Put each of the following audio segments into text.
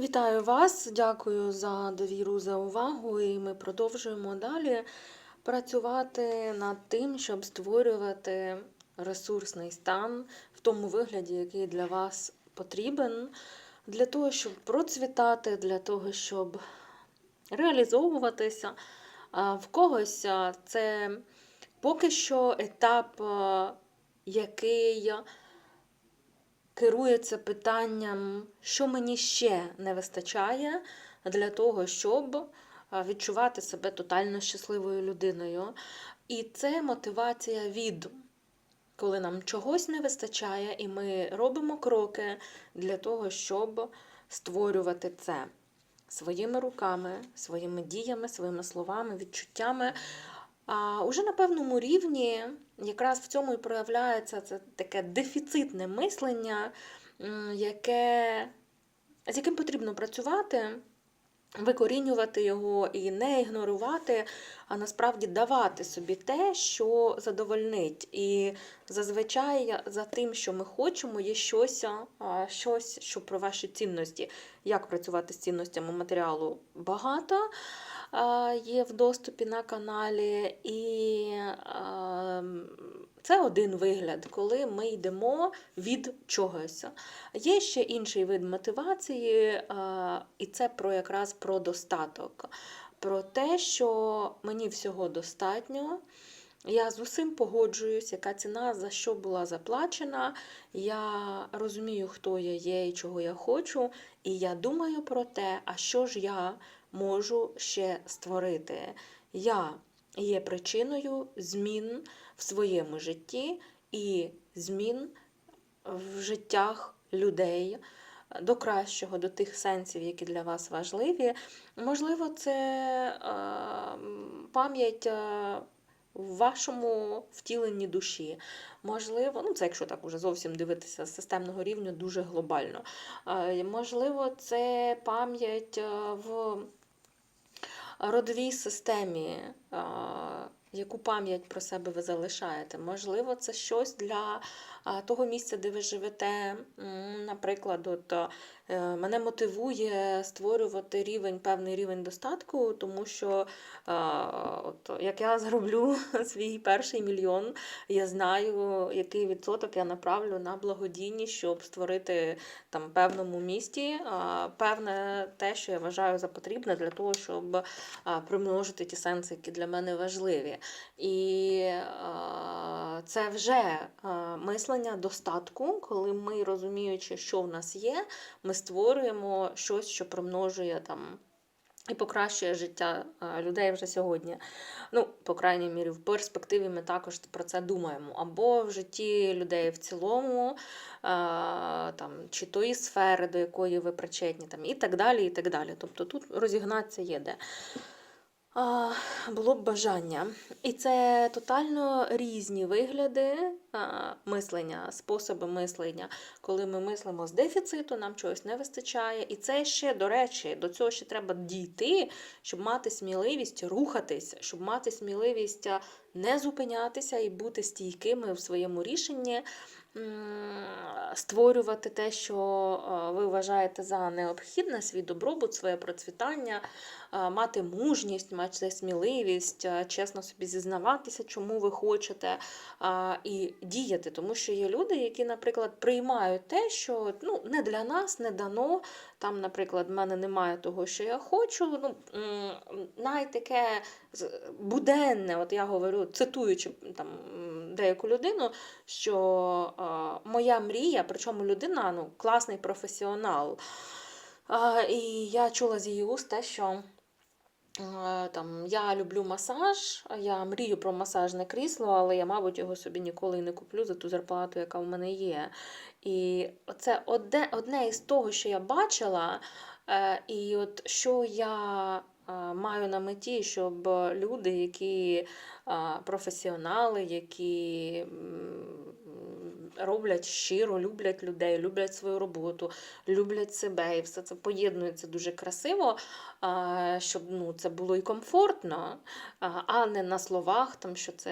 Вітаю вас, дякую за довіру, за увагу. І ми продовжуємо далі працювати над тим, щоб створювати ресурсний стан в тому вигляді, який для вас потрібен, для того, щоб процвітати, для того, щоб реалізовуватися. В когось це поки що етап, який керується питанням, що мені ще не вистачає для того, щоб відчувати себе тотально щасливою людиною. І це мотивація від, коли нам чогось не вистачає, і ми робимо кроки для того, щоб створювати це своїми руками, своїми діями, своїми словами, відчуттями. А уже на певному рівні якраз в цьому і проявляється це таке дефіцитне мислення, яке, з яким потрібно працювати, викорінювати його і не ігнорувати, а насправді давати собі те, що задовольнить. І зазвичай за тим, що ми хочемо, є щось, щось, що про ваші цінності. Як працювати з цінностями матеріалу багато є в доступі на каналі. І це один вигляд, коли ми йдемо від чогось. Є ще інший вид мотивації, і це про якраз про достаток, про те, що мені всього достатньо. Я з усім погоджуюсь, яка ціна за що була заплачена. Я розумію, хто я є і чого я хочу. І я думаю про те, а що ж я можу ще створити. Я є причиною змін в своєму житті і змін в життях людей. До кращого, до тих сенсів, які для вас важливі. Можливо, це е, пам'ять е, в вашому втіленні душі. Можливо, ну це якщо так уже зовсім дивитися з системного рівня, дуже глобально. Е, можливо, це пам'ять в родовій системі, яку пам'ять про себе ви залишаєте. Можливо, це щось для того місця, де ви живете. Наприклад, от, мене мотивує створювати рівень, певний рівень достатку, тому що е, от, як я зроблю свій перший мільйон, я знаю, який відсоток я направлю на благодійність, щоб створити там певному місті певне те, що я вважаю за потрібне для того, щоб примножити ті сенси, які для мене важливі. І це вже мислення достатку, коли ми, розуміючи, що в нас є, ми створюємо щось, що примножує там. І покращує життя людей вже сьогодні. Ну, по крайній мірі, в перспективі ми також про це думаємо. Або в житті людей в цілому, там, чи тої сфери, до якої ви причетні, там, і так далі. і так далі. Тобто тут розігнатися є де. Було б бажання. І це тотально різні вигляди мислення, способи мислення. Коли ми мислимо з дефіциту, нам чогось не вистачає. І це ще, до речі, до цього ще треба дійти, щоб мати сміливість рухатись, щоб мати сміливість не зупинятися і бути стійкими в своєму рішенні. Створювати те, що ви вважаєте за необхідне, свій добробут, своє процвітання, мати мужність, мати сміливість, чесно собі зізнаватися, чому ви хочете, і діяти. Тому що є люди, які, наприклад, приймають те, що ну, не для нас, не дано. Там, наприклад, в мене немає того, що я хочу. Ну, навіть таке буденне, от я говорю, цитуючи там деяку людину, що моя мрія, причому людина ну, класний професіонал. І я чула з її уст те, що е, там, я люблю масаж, я мрію про масажне крісло, але я, мабуть, його собі ніколи не куплю за ту зарплату, яка в мене є. І це одне, одне із того, що я бачила, е, і от що я е, маю на меті, щоб люди, які е, професіонали, які роблять щиро, люблять людей, люблять свою роботу, люблять себе, і все це поєднується дуже красиво, щоб ну, це було і комфортно, а, не на словах, там, що це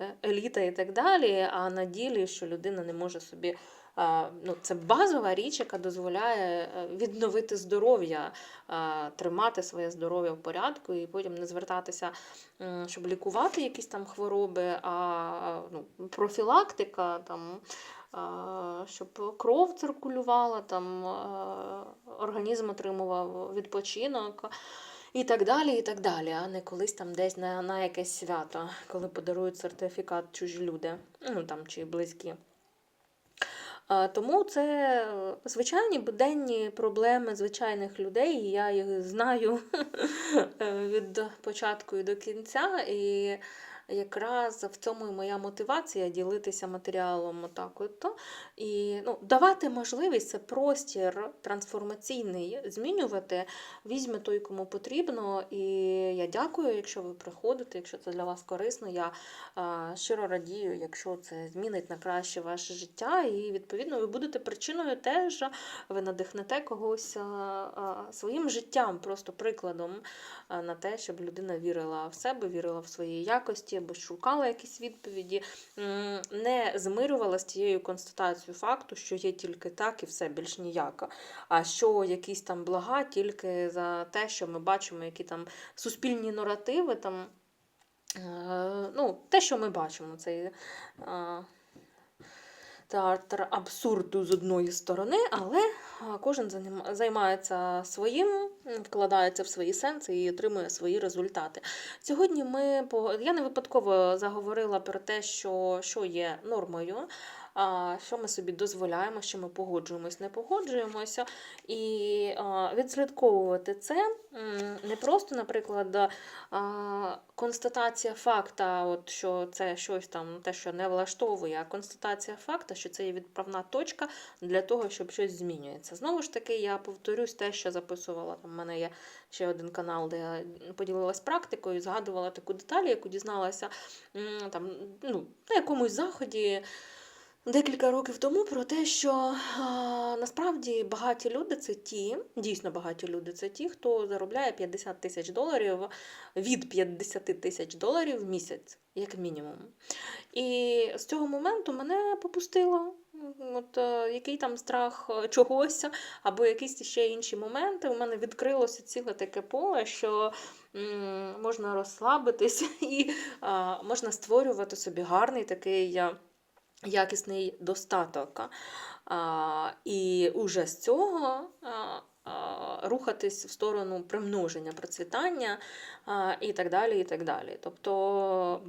е, еліта і так далі, а на ділі, що людина не може собі ну, це базова річ, яка дозволяє е, відновити здоров'я, тримати своє здоров'я в порядку і потім не звертатися, щоб лікувати якісь там хвороби, а ну, профілактика там. Щоб кров циркулювала, там організм отримував відпочинок і так далі, і так далі, а не колись там десь на, на якесь свято, коли подарують сертифікат чужі люди, ну там чи близькі. Тому це е, звичайні буденні проблеми звичайних людей, і я їх знаю е, від початку і до кінця. І якраз в цьому і моя мотивація ділитися матеріалом отак от. І ну, давати можливість це простір трансформаційний змінювати. Візьме той, кому потрібно. І я дякую, якщо ви приходите, якщо це для вас корисно. Я а, щиро радію, якщо це змінить на краще ваше життя, і відповідно ви будете причиною теж, ви надихнете когось а, а, своїм життям, просто прикладом а, на те, щоб людина вірила в себе, вірила в свої якості, або шукала якісь відповіді, не змирювала з тією констатацією факту, що є тільки так і все більш ніяко. А що якісь там блага тільки за те, що ми бачимо, які там суспільні наративи, там, е, ну, те, що ми бачимо, цей е, театр абсурду з одної сторони, але е, кожен займається своїм, вкладається в свої сенси і отримує свої результати. Сьогодні ми я не випадково заговорила про те, що, що є нормою. Що ми собі дозволяємо, що ми погоджуємось, не погоджуємося, і відслідковувати це не просто, наприклад, констатація факта, от що це щось там, те, що не влаштовує, а констатація факта, що це є відправна точка для того, щоб щось змінюється. Знову ж таки, я повторюсь те, що записувала. Там, у мене є ще один канал, де я поділилась практикою, згадувала таку деталь, яку дізналася там, ну, на якомусь заході. Декілька років тому про те, що а, насправді багаті люди це ті, дійсно багаті люди це ті, хто заробляє 50 тисяч доларів від 50 тисяч доларів в місяць, як мінімум. І з цього моменту мене попустило. От е, який там страх е, чогось, або якісь ще інші моменти. У мене відкрилося ціле таке поле, що можна розслабитись і можна створювати собі гарний такий. Якісний достаток. І уже з цього рухатись в сторону примноження, процвітання і так далі. і так далі. Тобто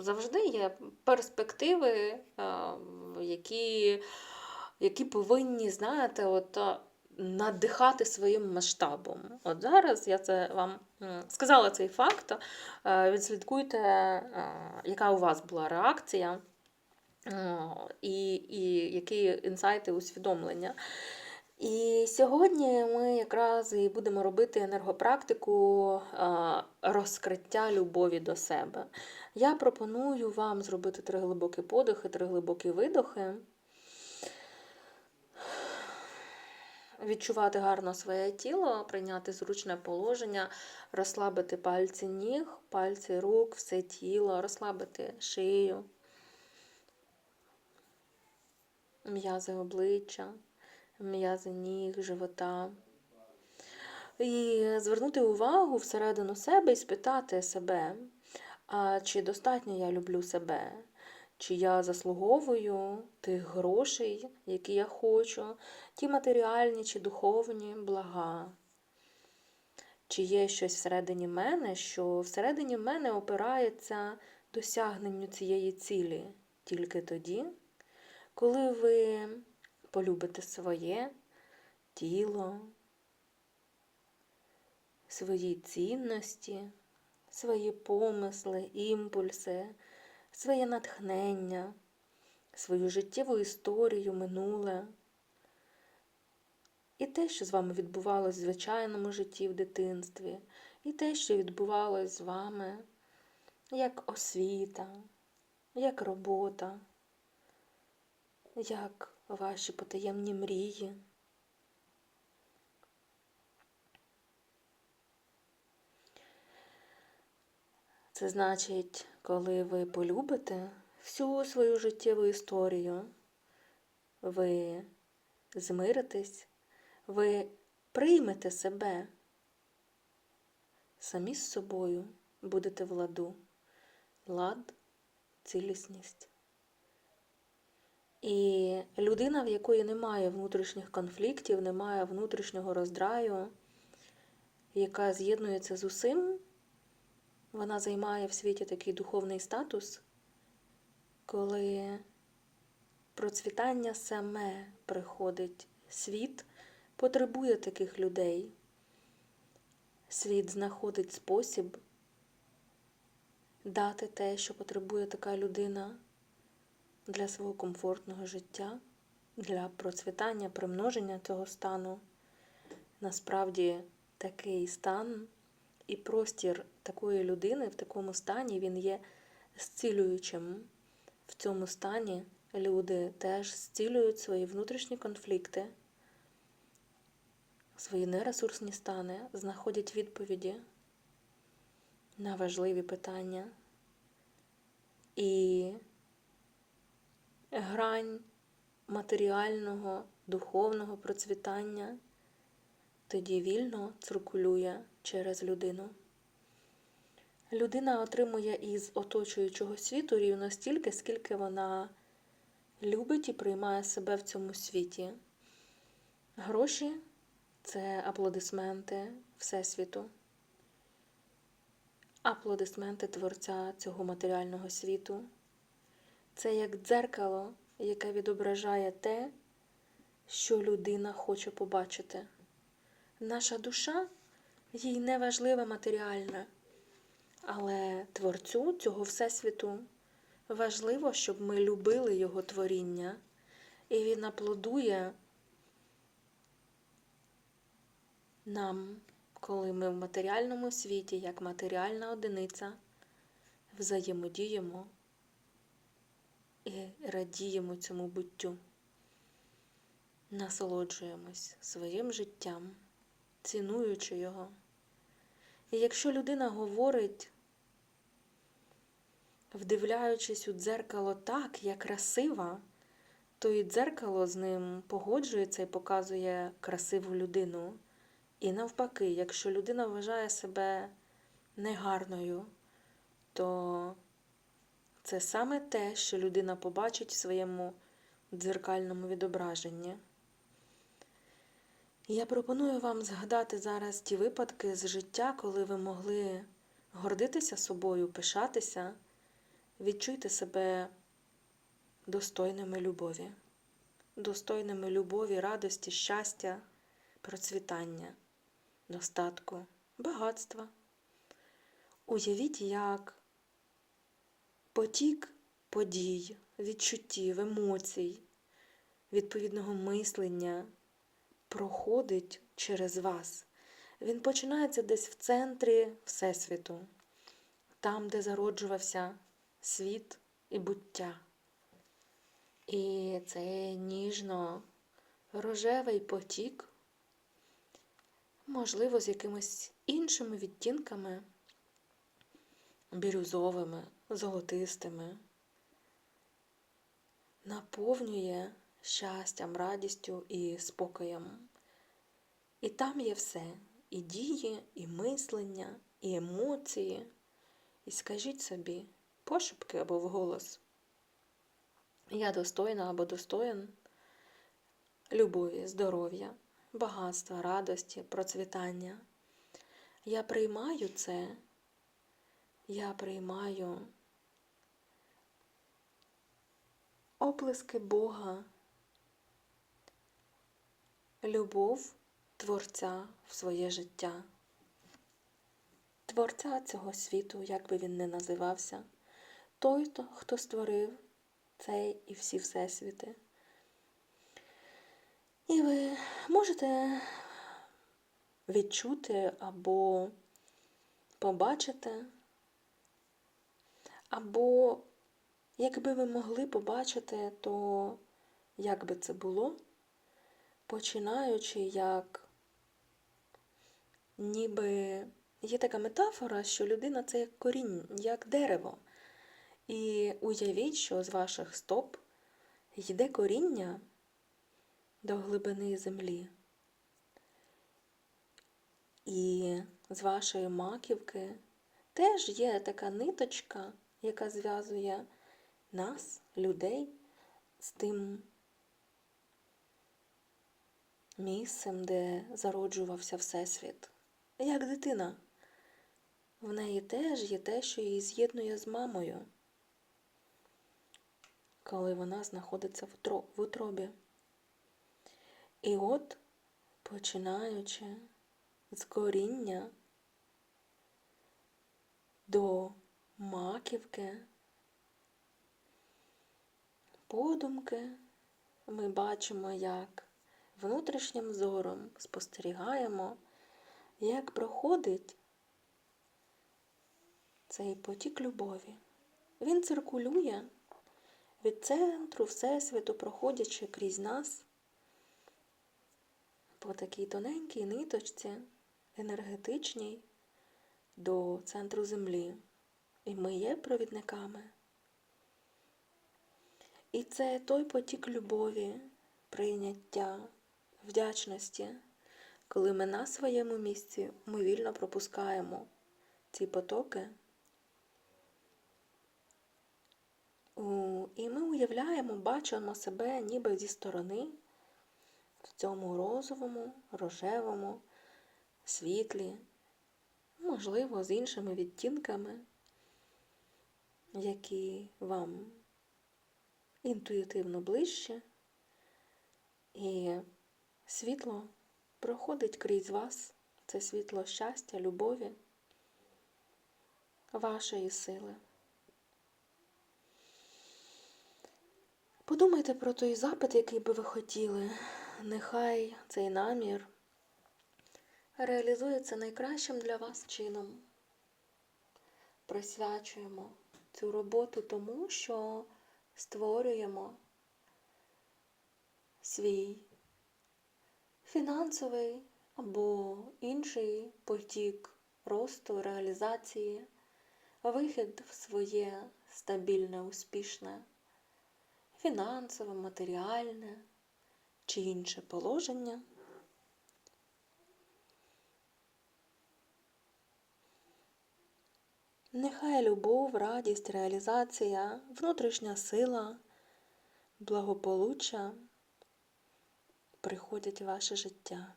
завжди є перспективи, які, які повинні, знаєте, от. Надихати своїм масштабом. От зараз я це вам сказала цей факт. Е, Відслідкуйте, е, яка у вас була реакція. О, і, і які інсайти, усвідомлення. І сьогодні ми якраз і будемо робити енергопрактику розкриття любові до себе. Я пропоную вам зробити три глибокі подихи, три глибокі видохи. Відчувати гарно своє тіло, прийняти зручне положення, розслабити пальці ніг, пальці рук, все тіло, розслабити шию. М'язи обличчя, м'язи ніг, живота. І звернути увагу всередину себе і спитати себе, а чи достатньо я люблю себе, чи я заслуговую тих грошей, які я хочу, ті матеріальні чи духовні блага. Чи є щось всередині мене, що всередині мене опирається досягненню цієї цілі тільки тоді, коли ви полюбите своє тіло, свої цінності, свої помисли, імпульси, своє натхнення, свою життєву історію, минуле. І те, що з вами відбувалось в звичайному житті в дитинстві, і те, що відбувалось з вами як освіта, як робота як ваші потаємні мрії. Це значить, коли ви полюбите всю свою життєву історію, ви змиритесь, ви приймете себе, самі з собою будете в ладу, лад, цілісність. І людина, в якої немає внутрішніх конфліктів, немає внутрішнього роздраю, яка з'єднується з усім, вона займає в світі такий духовний статус, коли процвітання саме приходить. Світ потребує таких людей. Світ знаходить спосіб дати те, що потребує така людина для свого комфортного життя, для процвітання, примноження цього стану. Насправді такий стан і простір такої людини в такому стані він є зцілюючим. В цьому стані люди теж зцілюють свої внутрішні конфлікти, свої нересурсні стани, знаходять відповіді на важливі питання. І грань матеріального, духовного процвітання тоді вільно циркулює через людину. Людина отримує із оточуючого світу рівно стільки, скільки вона любить і приймає себе в цьому світі. Гроші це аплодисменти Всесвіту, аплодисменти Творця цього матеріального світу. Це як дзеркало, яке відображає те, що людина хоче побачити. Наша душа їй не важлива матеріальна, але Творцю цього Всесвіту важливо, щоб ми любили Його творіння, і Він аплодує нам, коли ми в матеріальному світі, як матеріальна одиниця, взаємодіємо і радіємо цьому буттю, насолоджуємось своїм життям, цінуючи його. І якщо людина говорить, вдивляючись у дзеркало так, як красива, то і дзеркало з ним погоджується і показує красиву людину. І навпаки, якщо людина вважає себе негарною, то це саме те, що людина побачить в своєму дзеркальному відображенні. Я пропоную вам згадати зараз ті випадки з життя, коли ви могли гордитися собою, пишатися, відчуйте себе достойними любові, достойними любові, радості, щастя, процвітання, достатку, багатства. Уявіть, як потік подій, відчуттів, емоцій, відповідного мислення проходить через вас. Він починається десь в центрі Всесвіту, там, де зароджувався світ і буття. І цей ніжно рожевий потік, можливо, з якимись іншими відтінками, бірюзовими, золотистими, наповнює щастям, радістю і спокоєм. І там є все і дії, і мислення, і емоції. І скажіть собі пошепки або вголос. Я достойна або достоин любові, здоров'я, багатства, радості, процвітання. Я приймаю це, я приймаю оплески Бога, любов Творця в своє життя, Творця цього світу, як би він не називався, той, хто створив цей і всі всесвіти. І ви можете відчути або побачити, або якби ви могли побачити, то як би це було, починаючи як ніби є така метафора, що людина це як корінь, як дерево. І уявіть, що з ваших стоп йде коріння до глибини землі. І з вашої маківки теж є така ниточка, яка зв'язує нас, людей, з тим місцем, де зароджувався Всесвіт. Як дитина. В неї теж є те, що її з'єднує з мамою, коли вона знаходиться в утробі. І от, починаючи з коріння до маківки, подумки, ми бачимо, як внутрішнім зором спостерігаємо, як проходить цей потік любові. Він циркулює від центру Всесвіту, проходячи крізь нас по такій тоненькій ниточці, енергетичній до центру Землі. І ми є провідниками. І це той потік любові, прийняття, вдячності, коли ми на своєму місці ми вільно пропускаємо ці потоки. І ми уявляємо, бачимо себе ніби зі сторони в цьому розовому, рожевому світлі, можливо, з іншими відтінками, які вам інтуїтивно ближче, і світло проходить крізь вас, це світло щастя, любові, вашої сили. Подумайте про той запит, який би ви хотіли. Нехай цей намір реалізується найкращим для вас чином. Присвячуємо цю роботу тому, що створюємо свій фінансовий або інший потік росту, реалізації, вихід в своє стабільне, успішне, фінансове, матеріальне чи інше положення. Нехай любов, радість, реалізація, внутрішня сила, благополуччя приходять в ваше життя.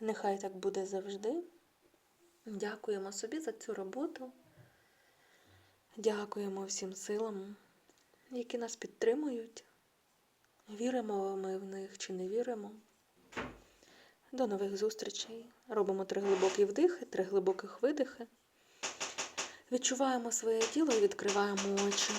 Нехай так буде завжди. Дякуємо собі за цю роботу. Дякуємо всім силам, які нас підтримують. Віримо ми в них чи не віримо. До нових зустрічей. Робимо три глибокі вдихи, три глибоких видихи. Відчуваємо своє тіло і відкриваємо очі.